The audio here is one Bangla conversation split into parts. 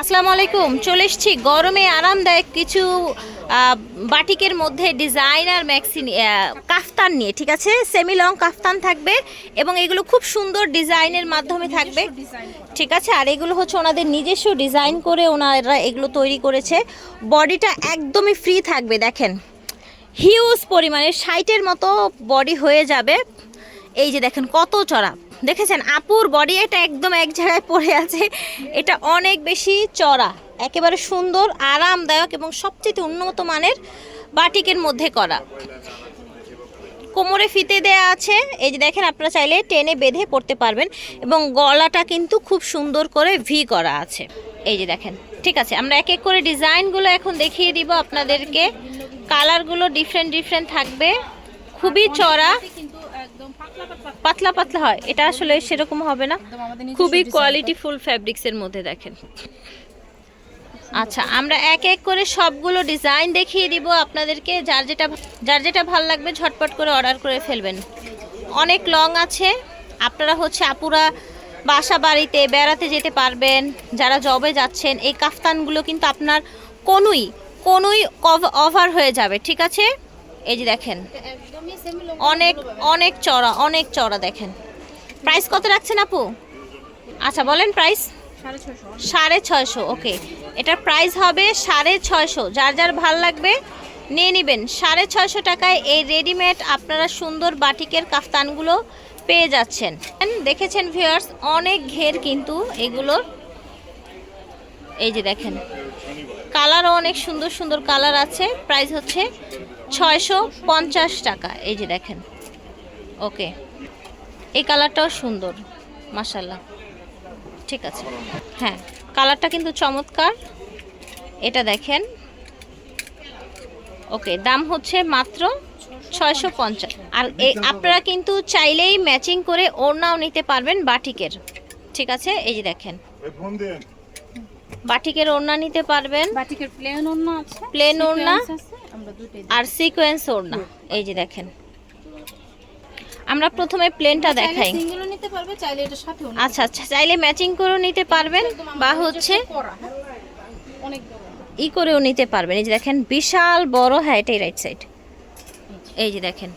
আসসালামু আলাইকুম। চলে এসেছি গরমে আরামদায়ক কিছু বাটিকের মধ্যে ডিজাইনার ম্যাক্সি কাফতান নিয়ে ঠিক আছে? সেমি লং কাফতান থাকবে এবং এগুলো খুব সুন্দর ডিজাইনের মাধ্যমে থাকবে। ঠিক আছে? আর এগুলো হচ্ছে ওনাদের নিজস্ব ডিজাইন করে ওনারা এগুলো তৈরি করেছে। বডিটা একদমই ফ্রি থাকবে দেখেন। হিউজ পরিমাণে ষাটের মতো বডি হয়ে যাবে। এই যে দেখেন কত চড়া। দেখেছেন, আপুর বডি এটা একদম এক জায়গায় পড়ে আছে। এটা অনেক বেশি চড়া, একেবারে সুন্দর, আরামদায়ক এবং সবচেয়ে উন্নত মানের বাটিকের মধ্যে করা। কোমরে ফিতে দেয়া আছে, এই যে দেখেন আপনারা চাইলে টেনে বেঁধে পড়তে পারবেন এবং গলাটা কিন্তু খুব সুন্দর করে ভি করা আছে। এই যে দেখেন, ঠিক আছে, আমরা এক এক করে ডিজাইনগুলো এখন দেখিয়ে দিব আপনাদেরকে। কালারগুলো ডিফারেন্ট ডিফারেন্ট থাকবে। খুবই চড়া পাতলা পাতলা হয়। এটা আসলে সেরকম হবে না। খুবই কোয়ালিটি ফুল ফ্যাব্রিক্সের মধ্যে দেখেন। আচ্ছা আমরা এক এক করে সবগুলো ডিজাইন দেখিয়ে দিব আপনাদেরকে। যার যেটা যার যেটা ভালো লাগবে ঝটপট করে অর্ডার করে ফেলবেন। অনেক লং আছে। আপনারা হচ্ছে আপুরা বাসা বাড়িতে বেড়াতে যেতে পারবেন। যারা জবে যাচ্ছেন এই কাফতানগুলো কিন্তু আপনার কোনোই কোনোই ওভার হয়ে যাবে ঠিক আছে? এই যে দেখেন। অনেক অনেক চড়া অনেক চড়া দেখেন। প্রাইস কত রাখছেন আপু? আচ্ছা বলেন প্রাইস সাড়ে ছয়শো ওকে এটার প্রাইস হবে সাড়ে ছয়শো। যার যার ভালো লাগবে নিয়ে নেবেন। সাড়ে ছয়শো টাকায় এই রেডিমেড আপনারা সুন্দর বাটিকের কাফতানগুলো পেয়ে যাচ্ছেন। দেখেছেন ভিউয়ার্স অনেক ঘের কিন্তু এগুলোর। এই যে দেখেন। কালারও অনেক সুন্দর সুন্দর কালার আছে। প্রাইস হচ্ছে ছয়শো পঞ্চাশ টাকা। এই যে দেখেন। ওকে। এই কালারটাও সুন্দর মাসাল্লাহ ঠিক আছে। হ্যাঁ কালারটা কিন্তু চমৎকার। এটা দেখেন। ওকে, দাম হচ্ছে মাত্র ছয়শো পঞ্চাশ। আর আপনারা কিন্তু চাইলেই ম্যাচিং করে ওড়নাও নিতে পারবেন বাটিকের। ঠিক আছে? এই যে দেখেন। বাটিকের ওড়না নিতে পারবেন। বাটিকের প্লেন ওড়না আছে Plain ওড়না? আছে আমরা দুটোই আর সিকোয়েন্স ওড়না এই যে দেখেন। আমরা প্রথমে প্লেনটা দেখাই। আচ্ছা আচ্ছা চাইলে ম্যাচিং করেও নিতে পারবেন বা হচ্ছে হ্যাঁ? অনেক বড়। ই করেও নিতে পারবেন। এই যে দেখেন বিশাল বড় হ্যাঁ এটাই রাইট সাইড এই যে। দেখেন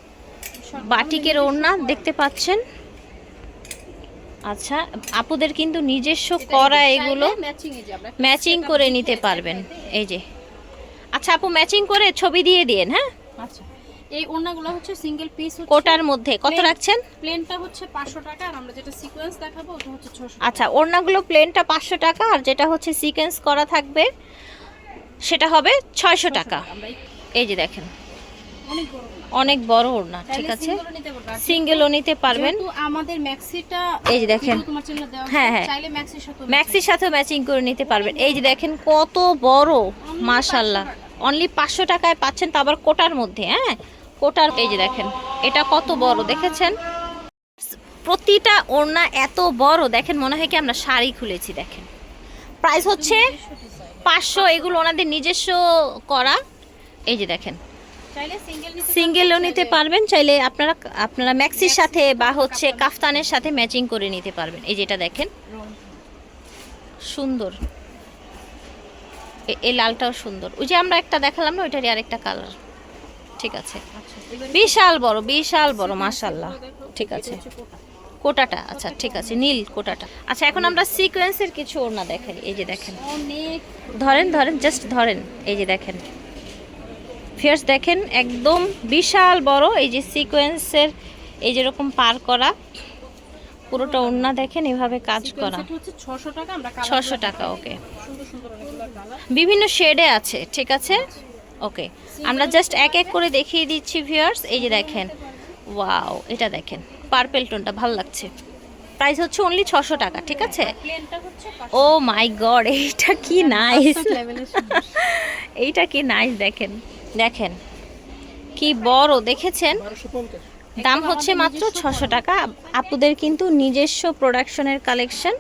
বাটিকের ওড়না দেখতে পাচ্ছেন? আচ্ছা আপুদের কিন্তু নিজস্ব করা এগুলো ম্যাচিং করে নিতে পারবেন। এই যে। আচ্ছা আপু ম্যাচিং করে ছবি দিয়ে দিন হ্যাঁ? আচ্ছা এই ওড়নাগুলো হচ্ছে সিঙ্গেল পিস কোটার মধ্যে কত রাখছেন? প্লেনটা হচ্ছে 500 টাকা আর আমরা যেটা সিকোয়েন্স দেখাবো ওটা হচ্ছে 600 আচ্ছা ওড়নাগুলো প্লেনটা পাঁচশো টাকা আর যেটা হচ্ছে সিকোয়েন্স করা থাকবে সেটা হবে ছয়শো টাকা। এই- এই যে দেখেন। অনেক বড় ওড়না। ঠিক আছে। সিঙ্গেলও নিতে পারবেন। আমাদের ম্যাক্সিটা এই যে দেখেন। হ্যাঁ, হ্যাঁ। ম্যাক্সির সাথে সাথেও ম্যাচিং করে নিতে পারবেন। এই যে দেখেন কত বড় মাশাল্লাহ অনলি পাঁচশো টাকায় পাচ্ছেন তা আবার কোটার মধ্যে হ্যাঁ? কোটার এই যে দেখেন এটা কত বড় দেখেছেন? প্রতিটা ওড়না এত বড় দেখেন মনে হয় কি আমরা শাড়ি খুলেছি দেখেন। প্রাইস হচ্ছে পাঁচশো এগুলো ওনাদের নিজস্ব করা। এই যে দেখেন সিঙ্গেলও নিতে পারবেন চাইলে আপনারা আপনারা ম্যাক্সির সাথে বা হচ্ছে কাফতানের সাথে ম্যাচিং করে নিতে পারবেন। এই যেটা দেখেন। সুন্দর। এই লালটাও সুন্দর। ওই যে আমরা একটা দেখালাম না ওইটারই আরেকটা কালার ঠিক আছে। আচ্ছা, বিশাল বড় বিশাল বড় মাশাল্লাহ। ঠিক আছে। কোটাটা আচ্ছা ঠিক আছে নীল কোটাটা। আচ্ছা এখন আমরা সিকোয়েন্সের কিছু ওড়না দেখাই। এই যে দেখেন। ধরেন ধরেন জাস্ট ধরেন। এই যে দেখেন। ফিয়ার্স দেখেন একদম বিশাল বড় এই যে সিকোয়েন্সের এই যেরকম পার করা। পুরোটা ওড়না দেখেন এভাবে কাজ করা। সিকোয়েন্সের হচ্ছে 600 টাকা ছশো টাকা ওকে। বিভিন্ন শেডে আছে ঠিক আছে? ওকে। আমরা জাস্ট এক এক করে দেখিয়ে দিচ্ছি ভিউয়ার্স এই যে দেখেন। ওয়াও এটা দেখেন। পার্পেল টোনটা ভালো লাগছে। প্রাইস হচ্ছে অনলি ছশো টাকা ঠিক আছে? ও মাই গড এইটা কি নাইস লেভেলের এইটা কি নাইস দেখেন। দেখেন, কি বড়, দেখেছেন? দাম হচ্ছে মাত্র ছশো টাকা। আপুদের কিন্তু নিজস্ব প্রোডাকশনের কালেকশন।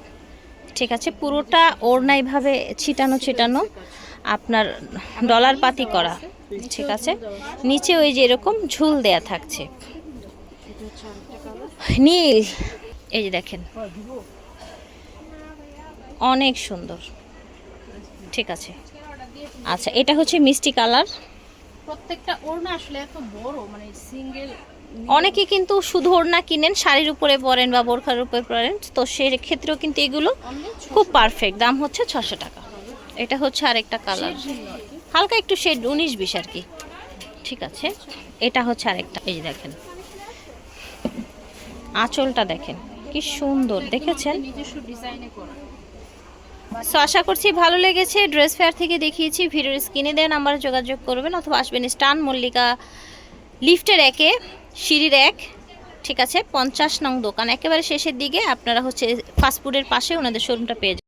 ঠিক আছে, পুরোটা ওড়না এইভাবে ছিটানো ছিটানো আপনার ডলার পাতি করা। ঠিক আছে, নিচে ওই যে এরকম ঝুল দেয়া থাকছে। নীল, এই যে দেখেন। অনেক সুন্দর। ঠিক আছে আচ্ছা এটা হচ্ছে মিষ্টি কালার। প্রত্যেকটা ওড়না আসলে এত বড় মানে সিঙ্গেল অনেকে কিন্তু শুধু ওড়না কিনেন শাড়ির উপরে পরেন বা বোরখার উপরে পরেন তো সেক্ষেত্রেও কিন্তু এগুলো খুব পারফেক্ট দাম হচ্ছে ছশো টাকা। এটা হচ্ছে আরেকটা কালার হালকা একটু শেড উনিশ বিশ আর কি। ঠিক আছে? এটা হচ্ছে আরেকটা এই দেখেন। আঁচলটা দেখেন কি সুন্দর। দেখেছেন? নিজস্ব ডিজাইনে করা। সো আশা করছি ভালো লেগেছে। ড্রেস ফেয়ার থেকে দেখিয়েছি, ভিডিওর স্ক্রিনে দেন নাম্বারে যোগাযোগ করবেন অথবা আসবেন স্টান মল্লিকা লিফটের একে, সিঁড়ির এক, ঠিক আছে, পঞ্চাশ নং দোকান। একেবারে শেষের দিকে আপনারা হচ্ছে ফাস্টফুডের পাশে ওনাদের শোরুমটা পেয়ে যাবেন।